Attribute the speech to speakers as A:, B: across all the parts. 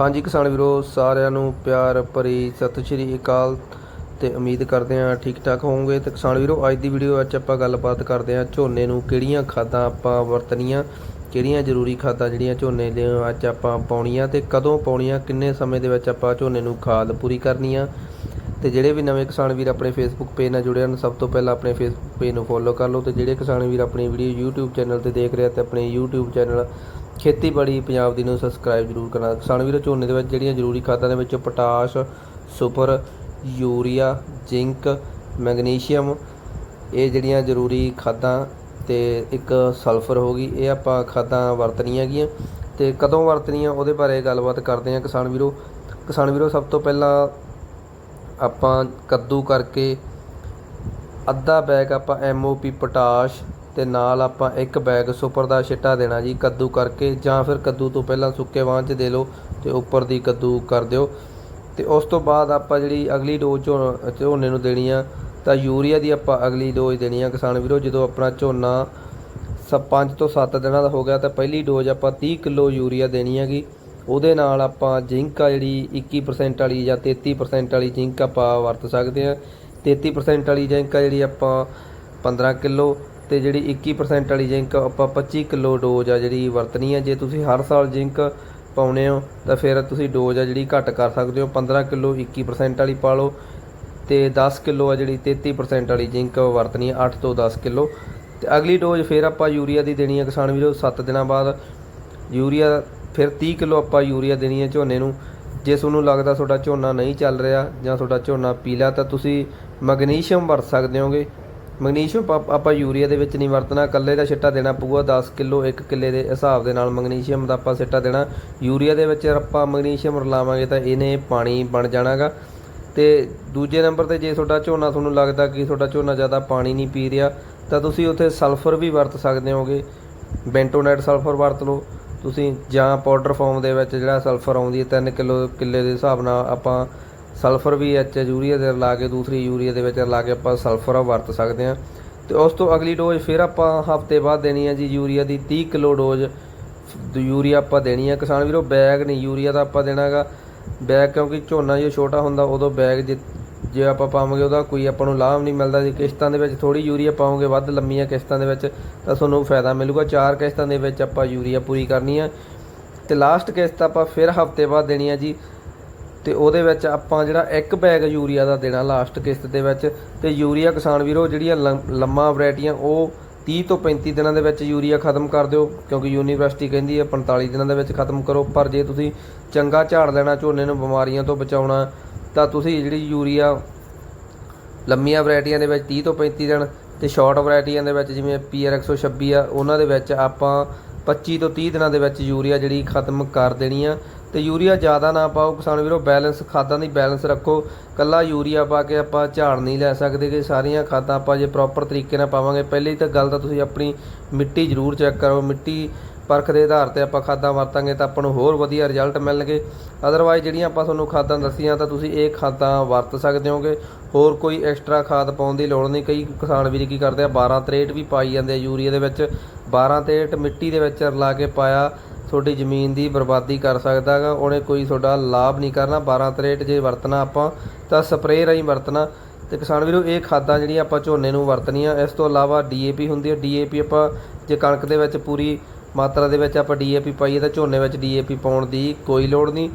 A: ਹਾਂਜੀ, ਕਿਸਾਨ ਵੀਰੋ, ਸਾਰਿਆਂ ਨੂੰ ਪਿਆਰ ਭਰੀ ਸਤਿ ਸ਼੍ਰੀ ਅਕਾਲ ਤੇ ਉਮੀਦ ਕਰਦੇ ਹਾਂ ਠੀਕ ਠਾਕ ਹੋਵੋਗੇ। ਤੇ ਕਿਸਾਨ ਵੀਰੋ, ਅੱਜ ਦੀ ਵੀਡੀਓ ਵਿੱਚ ਆਪਾਂ ਗੱਲਬਾਤ ਕਰਦੇ ਹਾਂ ਝੋਨੇ ਨੂੰ ਕਿਹੜੀਆਂ ਖਾਦਾਂ ਆਪਾਂ ਵਰਤਣੀਆਂ, ਕਿਹੜੀਆਂ ਜ਼ਰੂਰੀ ਖਾਦਾਂ ਜਿਹੜੀਆਂ ਝੋਨੇ ਦੇ ਅੱਜ ਆਪਾਂ ਪਾਉਣੀਆਂ ਤੇ ਕਦੋਂ ਪਾਉਣੀਆਂ, ਕਿੰਨੇ ਸਮੇਂ ਦੇ ਵਿੱਚ ਆਪਾਂ ਝੋਨੇ ਨੂੰ ਖਾਦ ਪੂਰੀ ਕਰਨੀ ਆ ਤੇ ਜਿਹੜੇ ਵੀ ਨਵੇਂ ਕਿਸਾਨ ਵੀਰ ਆਪਣੇ ਫੇਸਬੁੱਕ ਪੇਜ ਨਾਲ ਜੁੜੇ ਹਨ, ਸਭ ਤੋਂ ਪਹਿਲਾਂ ਆਪਣੇ ਫੇਸਬੁੱਕ ਪੇਜ ਨੂੰ ਫੋਲੋ ਕਰ ਲਓ ਤੇ ਜਿਹੜੇ ਕਿਸਾਨ ਵੀਰ ਆਪਣੀ ਵੀਡੀਓ YouTube ਚੈਨਲ ਤੇ ਦੇਖ ਰਹੇ ਆ ਤੇ ਆਪਣੇ YouTube ਚੈਨਲ ਖੇਤੀਬਾੜੀ ਪੰਜਾਬ ਦੀ ਨੂੰ ਸਬਸਕ੍ਰਾਈਬ ਜ਼ਰੂਰ ਕਰਨਾ। ਕਿਸਾਨ ਵੀਰੋ, ਝੋਨੇ ਦੇ ਵਿੱਚ ਜਿਹੜੀਆਂ ਜ਼ਰੂਰੀ ਖਾਦਾਂ ਦੇ ਵਿੱਚ potash, super, urea, zinc, magnesium, ਇਹ ਜਿਹੜੀਆਂ ਜ਼ਰੂਰੀ ਖਾਦਾਂ ਤੇ ਇੱਕ ਸਲਫਰ ਹੋ ਗਈ, ਇਹ ਆਪਾਂ ਖਾਦਾਂ ਵਰਤਣੀਆਂ ਗੀਆਂ ਤੇ ਕਦੋਂ ਵਰਤਣੀਆਂ ਉਹਦੇ ਬਾਰੇ ਗੱਲਬਾਤ ਕਰਦੇ ਹਾਂ ਕਿਸਾਨ ਵੀਰੋ। ਕਿਸਾਨ ਵੀਰੋ, ਸਭ ਤੋਂ ਪਹਿਲਾਂ ਆਪਾਂ ਕੱਦੂ ਕਰਕੇ ਅੱਧਾ ਬੈਗ ਆਪਾਂ ਐਮਓਪੀ ਪੋਟਾਸ਼ ਤੇ ਨਾਲ ਆਪਾਂ ਇੱਕ ਬੈਗ ਸੁਪਰ ਦਾ ਛਿੱਟਾ ਦੇਣਾ ਜੀ, ਕੱਦੂ ਕਰਕੇ, ਜਾਂ ਫਿਰ ਕੱਦੂ ਤੋਂ ਪਹਿਲਾਂ ਸੁੱਕੇ ਵਾਂ ਚ ਦੇ ਲਓ ਤੇ ਉੱਪਰ ਦੀ ਕੱਦੂ ਕਰ ਦਿਓ। ਤੇ ਉਸ ਤੋਂ ਬਾਅਦ ਆਪਾਂ ਜਿਹੜੀ ਅਗਲੀ ਡੋਜ਼ ਝੋ- ਝੋਨੇ ਨੂੰ ਦੇਣੀ ਆ, ਤਾਂ ਯੂਰੀਆ ਦੀ ਆਪਾਂ ਅਗਲੀ ਡੋਜ਼ ਦੇਣੀ ਆ ਕਿਸਾਨ ਵੀਰੋ, ਜਦੋਂ ਆਪਣਾ ਝੋਨਾ ਸ 5 ਤੋਂ 7 ਦਿਨਾਂ ਦਾ ਹੋ ਗਿਆ, ਤਾਂ ਪਹਿਲੀ ਡੋਜ਼ ਆਪਾਂ 30 ਕਿਲੋ ਯੂਰੀਆ ਦੇਣੀ ਹੈਗੀ। ਉਹਦੇ ਨਾਲ ਆਪਾਂ ਜ਼ਿੰਕ ਆ ਜਿਹੜੀ 21% ਵਾਲੀ ਜਾਂ 33% ਵਾਲੀ ਜ਼ਿੰਕ ਆਪਾਂ ਵਰਤ ਸਕਦੇ ਆ। 33% ਵਾਲੀ ਜ਼ਿੰਕ ਆ ਜਿਹੜੀ ਆਪਾਂ 15 ਕਿਲੋ ਤੇ ਜਿਹੜੀ 21% ਵਾਲੀ ਜ਼ਿੰਕ ਆਪਾਂ 25 ਕਿਲੋ ਡੋਜ਼ ਆ ਜਿਹੜੀ ਵਰਤਣੀ ਹੈ ਜੇ ਤੁਸੀਂ ਹਰ ਸਾਲ ਜ਼ਿੰਕ ਪਾਉਨੇ ਹੋ, ਤਾਂ ਫਿਰ ਤੁਸੀਂ ਡੋਜ਼ ਆ ਜਿਹੜੀ ਘੱਟ ਕਰ ਸਕਦੇ ਹੋ। 15 ਕਿਲੋ 21% ਵਾਲੀ ਪਾ ਲਓ ਤੇ 10 ਕਿਲੋ ਆ ਜਿਹੜੀ 33% ਵਾਲੀ ਜ਼ਿੰਕ ਵਰਤਣੀ ਆ 8 ਤੋਂ 10 ਕਿਲੋ। ਤੇ ਅਗਲੀ ਡੋਜ਼ ਫਿਰ ਆਪਾਂ ਯੂਰੀਆ ਦੀ ਦੇਣੀ ਹੈ ਕਿਸਾਨ ਵੀਰੋ 7 ਦਿਨਾਂ ਬਾਅਦ। ਯੂਰੀਆ ਫਿਰ 30 ਕਿਲੋ ਆਪਾਂ ਯੂਰੀਆ ਦੇਣੀ ਹੈ ਝੋਨੇ ਨੂੰ। ਜੇ ਤੁਹਾਨੂੰ ਲੱਗਦਾ ਤੁਹਾਡਾ ਝੋਨਾ ਨਹੀਂ ਚੱਲ ਰਿਹਾ ਜਾਂ ਤੁਹਾਡਾ ਝੋਨਾ ਪੀਲਾ, ਤਾਂ ਤੁਸੀਂ ਮੈਗਨੀਸ਼ੀਅਮ ਵਰਤ ਸਕਦੇ ਹੋਗੇ। ਮੈਗਨੀਸ਼ੀਅਮ ਪਾ- ਆਪਾਂ ਯੂਰੀਆ ਦੇ ਵਿੱਚ ਨਹੀਂ ਵਰਤਣਾ, ਇਕੱਲੇ ਦਾ ਛਿੱਟਾ ਦੇਣਾ ਪਊਗਾ 10 ਕਿਲੋ 1 ਕਿੱਲੇ ਦੇ ਹਿਸਾਬ ਦੇ ਨਾਲ ਮੈਗਨੀਸ਼ੀਅਮ ਦਾ ਆਪਾਂ ਛਿੱਟਾ ਦੇਣਾ। ਯੂਰੀਆ ਦੇ ਵਿੱਚ ਆਪਾਂ ਮੈਗਨੀਸ਼ੀਅਮ ਰਲਾਵਾਂਗੇ ਤਾਂ ਇਹਨੇ ਪਾਣੀ ਬਣ ਜਾਣਾਗਾ। ਤੇ ਦੂਜੇ ਨੰਬਰ ਤੇ ਜੇ ਤੁਹਾਡਾ ਝੋਨਾ ਤੁਹਾਨੂੰ ਲੱਗਦਾ ਕਿ ਤੁਹਾਡਾ ਝੋਨਾ ਜ਼ਿਆਦਾ ਪਾਣੀ ਨਹੀਂ ਪੀ ਰਿਹਾ, ਤਾਂ ਤੁਸੀਂ ਉੱਥੇ ਸਲਫਰ ਵੀ ਵਰਤ ਸਕਦੇ ਹੋਗੇ। ਬੈਂਟੋਨੇਟ ਸਲਫਰ ਵਰਤ ਲਓ। ਤੁਸੀਂ ਜਾਂ ਪਾਊਡਰ ਫਾਰਮ ਦੇ ਵਿੱਚ ਜਿਹੜਾ ਸਲਫਰ ਆਉਂਦੀ ਹੈ 3 ਕਿਲੋ, ਕਿੱਲੇ ਦੇ ਹਿਸਾਬ ਨਾਲ ਆਪਾਂ ਸਲਫਰ ਵੀ ਐਚ ਯੂਰੀਆ ਦੇ ਰਲਾ ਕੇ, ਦੂਸਰੀ ਯੂਰੀਆ ਦੇ ਵਿੱਚ ਰਲਾ ਕੇ ਆਪਾਂ ਸਲਫਰ ਵਰਤ ਸਕਦੇ ਹਾਂ। ਤੇ ਉਸ ਤੋਂ ਅਗਲੀ ਡੋਜ਼ ਫਿਰ ਆਪਾਂ ਹਫ਼ਤੇ ਬਾਅਦ ਦੇਣੀ ਹੈ ਜੀ ਯੂਰੀਆ ਦੀ 30 ਕਿਲੋ ਡੋਜ਼ ਯੂਰੀਆ ਆਪਾਂ ਦੇਣੀ ਹੈ। ਕਿਸਾਨ ਵੀਰੋ ਬੈਗ ਨਹੀਂ, ਯੂਰੀਆ ਦਾ ਆਪਾਂ ਦੇਣਾਗਾ ਬੈਗ ਕਿਉਂਕਿ ਝੋਨਾ ਜੇ ਛੋਟਾ ਹੁੰਦਾ, ਉਦੋਂ ਬੈਗ ਜੇ ਜੇ ਆਪਾਂ ਪਾਵਾਂਗੇ ਉਹਦਾ ਕੋਈ ਆਪਾਂ ਨੂੰ ਲਾਭ ਨਹੀਂ ਮਿਲਦਾ ਜੇ। ਕਿਸ਼ਤਾਂ ਦੇ ਵਿੱਚ ਥੋੜੀ ਯੂਰੀਆ ਪਾਵਾਂਗੇ ਵੱਧ ਲੰਮੀਆਂ ਕਿਸ਼ਤਾਂ ਦੇ ਵਿੱਚ, ਤਾਂ ਤੁਹਾਨੂੰ ਫਾਇਦਾ ਮਿਲੂਗਾ। ਚਾਰ ਕਿਸ਼ਤਾਂ ਦੇ ਵਿੱਚ ਆਪਾਂ ਯੂਰੀਆ ਪੂਰੀ ਕਰਨੀ ਆ ਤੇ ਲਾਸਟ ਕਿਸ਼ਤ ਆਪਾਂ ਫਿਰ ਹਫ਼ਤੇ ਬਾਅਦ ਦੇਣੀ ਹੈ ਜੀ। ਤੇ ਉਹਦੇ ਵਿੱਚ ਆਪਾਂ ਜਿਹੜਾ ਇੱਕ ਬੈਗ ਯੂਰੀਆ ਦਾ ਦੇਣਾ ਲਾਸਟ ਕਿਸ਼ਤ ਦੇ ਵਿੱਚ, ਤੇ ਯੂਰੀਆ ਕਿਸਾਨ ਵੀਰੋ, ਜਿਹੜੀਆਂ ਲੰ- ਲੰਮਾ ਵੈਰਾਈਟੀਆਂ, ਉਹ 30 ਤੋਂ 35 ਦਿਨਾਂ ਦੇ ਵਿੱਚ ਯੂਰੀਆ ਖਤਮ ਕਰ ਦਿਓ, ਕਿਉਂਕਿ ਯੂਨੀਵਰਸਿਟੀ ਕਹਿੰਦੀ ਹੈ 45 ਦਿਨਾਂ ਦੇ ਵਿੱਚ ਖਤਮ ਕਰੋ, ਪਰ ਜੇ ਤੁਸੀਂ ਚੰਗਾ ਝਾੜ ਲੈਣਾ, ਝੋਨੇ ਨੂੰ ਬਿਮਾਰੀਆਂ ਤੋਂ ਬਚਾਉਣਾ, ਤਾਂ ਤੁਸੀਂ ਜਿਹੜੀ ਯੂਰੀਆ ਲੰਮੀਆਂ ਵੈਰਾਈਟੀਆਂ ਦੇ ਵਿੱਚ 30 ਤੋਂ 35 ਦਿਨ ਤੇ ਸ਼ਾਰਟ ਵੈਰਾਈਟੀਆਂ ਦੇ ਵਿੱਚ ਜਿਵੇਂ ਪੀਆਰ 126 ਆ, ਉਹਨਾਂ ਦੇ ਵਿੱਚ ਆਪਾਂ 25 ਤੋਂ 30 ਦਿਨਾਂ ਦੇ ਵਿੱਚ ਯੂਰੀਆ ਜਿਹੜੀ ਖਤਮ ਕਰ ਦੇਣੀ ਆ। ਤੇ ਯੂਰੀਆ ਜ਼ਿਆਦਾ ਨਾ ਪਾਓ। ਕਿਸਾਨ ਵੀਰੋ, ਬੈਲੈਂਸ, ਖਾਦਾਂ ਦੀ ਬੈਲੈਂਸ ਰੱਖੋ। ਕੱਲਾ ਯੂਰੀਆ ਪਾ ਕੇ ਆਪਾਂ ਝਾੜ ਨਹੀਂ ਲੈ ਸਕਦੇ ਕਿ ਸਾਰੀਆਂ ਖਾਦਾਂ ਆਪਾਂ ਜੇ ਪ੍ਰੋਪਰ ਤਰੀਕੇ ਨਾਲ ਪਾਵਾਂਗੇ। ਪਹਿਲੀ ਤਾਂ ਗੱਲ ਤਾਂ ਤੁਸੀਂ ਆਪਣੀ ਮਿੱਟੀ ਜ਼ਰੂਰ ਚੈੱਕ ਕਰੋ। ਮਿੱਟੀ ਪਰਖ ਦੇ ਆਧਾਰ ਤੇ ਆਪਾਂ ਖਾਦਾਂ ਵਰਤਾਂਗੇ ਤਾਂ ਆਪਾਂ ਨੂੰ ਹੋਰ ਵਧੀਆ ਰਿਜ਼ਲਟ ਮਿਲਣਗੇ। ਅਦਰਵਾਈਜ਼ ਜਿਹੜੀਆਂ ਆਪਾਂ ਤੁਹਾਨੂੰ ਖਾਦਾਂ ਦੱਸੀਆਂ ਤਾਂ ਤੁਸੀਂ ਇਹ ਖਾਦਾਂ ਵਰਤ ਸਕਦੇ ਹੋਗੇ। ਹੋਰ ਕੋਈ ਐਕਸਟਰਾ ਖਾਦ ਪਾਉਣ ਦੀ ਲੋੜ ਨਹੀਂ। ਕਈ ਕਿਸਾਨ ਵੀਰ ਕੀ ਕਰਦੇ ਆ 12 63 ਵੀ ਪਾਈ ਜਾਂਦੇ ਆ ਯੂਰੀਆ ਦੇ ਵਿੱਚ। 12 63 ਮਿੱਟੀ ਦੇ ਵਿੱਚ ਰਲਾ ਕੇ ਪਾਇਆ। ਤੁਹਾਡੀ ਜ਼ਮੀਨ ਦੀ ਬਰਬਾਦੀ ਕਰ ਸਕਦਾ ਸਕਦਾਗਾ ਉਹਨੇ ਕੋਈ ਤੁਹਾਡਾ ਲਾਭ ਨਹੀਂ ਕਰਨਾ 12 63 ਜੇ ਵਰਤਣਾ ਆਪਾਂ, ਤਾਂ ਸਪਰੇਅ ਰਾਹੀਂ ਵਰਤਣਾ। ਤੇ ਕਿਸਾਨ ਵੀਰੋ, ਇਹ ਖਾਦਾਂ ਜਿਹੜੀਆਂ ਆਪਾਂ ਝੋਨੇ ਨੂੰ ਵਰਤਣੀਆਂ, ਇਸ ਤੋਂ ਇਲਾਵਾ ਡੀਏਪੀ ਹੁੰਦੀ ਹੈ। ਡੀਏਪੀ ਆਪਾਂ ਜੇ ਕਣਕ ਦੇ ਵਿੱਚ ਪੂਰੀ ਮਾਤਰਾ ਦੇ ਵਿੱਚ ਆਪਾਂ ਡੀਏਪੀ ਪਾਈਏ, ਤਾਂ ਝੋਨੇ ਵਿੱਚ ਡੀਏਪੀ ਪਾਉਣ ਦੀ ਕੋਈ ਲੋੜ ਨਹੀਂ।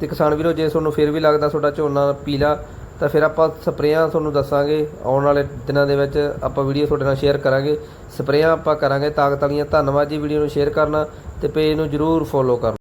A: ਤੇ ਕਿਸਾਨ ਵੀਰੋ, ਜੇ ਤੁਹਾਨੂੰ ਫਿਰ ਵੀ ਲੱਗਦਾ ਤੁਹਾਡਾ ਝੋਨਾ ਪੀਲਾ ਤਾਂ ਫਿਰ ਆਪਾਂ ਸਪਰੇਆਂ ਤੁਹਾਨੂੰ ਦੱਸਾਂਗੇ, ਆਉਣ ਵਾਲੇ ਦਿਨਾਂ ਦੇ ਵਿੱਚ ਆਪਾਂ ਵੀਡੀਓ ਤੁਹਾਡੇ ਨਾਲ ਸ਼ੇਅਰ ਕਰਾਂਗੇ। ਸਪਰੇਆਂ ਆਪਾਂ ਕਰਾਂਗੇ ਤਾਕਤ ਵਾਲੀਆਂ, ਧੰਨਵਾਦ ਜੀ ਵੀਡੀਓ ਨੂੰ ਸ਼ੇਅਰ ਕਰਨਾ ਤੇ ਪੇਜ ਨੂੰ ਜਰੂਰ ਫੋਲੋ ਕਰਨਾ।